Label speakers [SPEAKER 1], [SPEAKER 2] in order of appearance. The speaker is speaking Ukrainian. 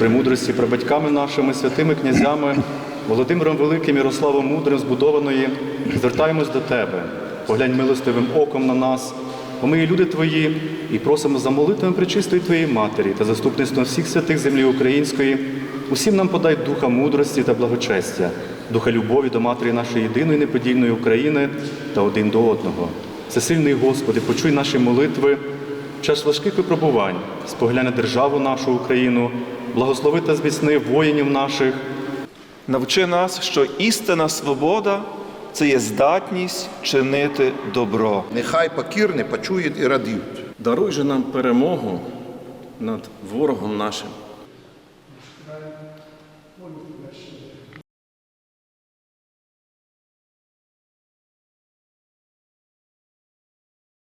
[SPEAKER 1] премудрості прабатьками нашими, святими князями, Володимиром Великим, Ярославом Мудрим, збудованої, звертаємось до Тебе. Поглянь милостивим оком на нас, бо ми люди Твої, і просимо за молитвами причистої Твоєї Матері та заступництвом всіх святих землі української. Усім нам подай духа мудрості та благочестя, духа любові до Матері нашої єдиної неподільної України та один до одного. Всесильний Господи, почуй наші молитви, в час важких випробувань, споглянь на державу нашу Україну, благослови та зміцни воїнів наших,
[SPEAKER 2] Навчи нас, що істинна свобода це є здатність чинити добро.
[SPEAKER 3] Нехай покірні почують і радіють.
[SPEAKER 4] Даруй же нам перемогу над ворогом нашим.